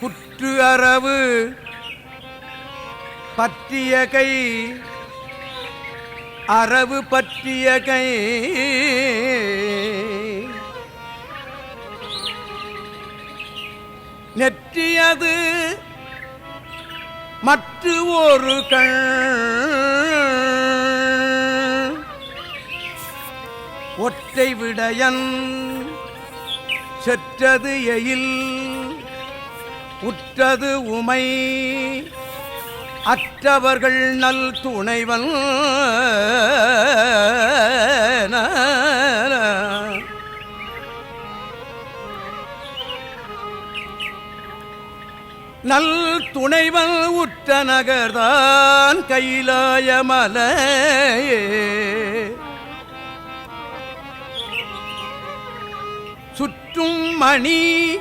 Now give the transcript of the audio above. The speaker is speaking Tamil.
புற்று அரவு பற்றிய கை அரவு பற்றிய கை. நெற்றியது மற்ற ஒரு கண். ஒற்றை விடயன் செற்றது எயில். உற்றது உமை. அற்றவர்கள் நல் துணைவன். நல் துணைவன் உற்ற நகர்தான் கைலாயமலை சுற்றும் மணி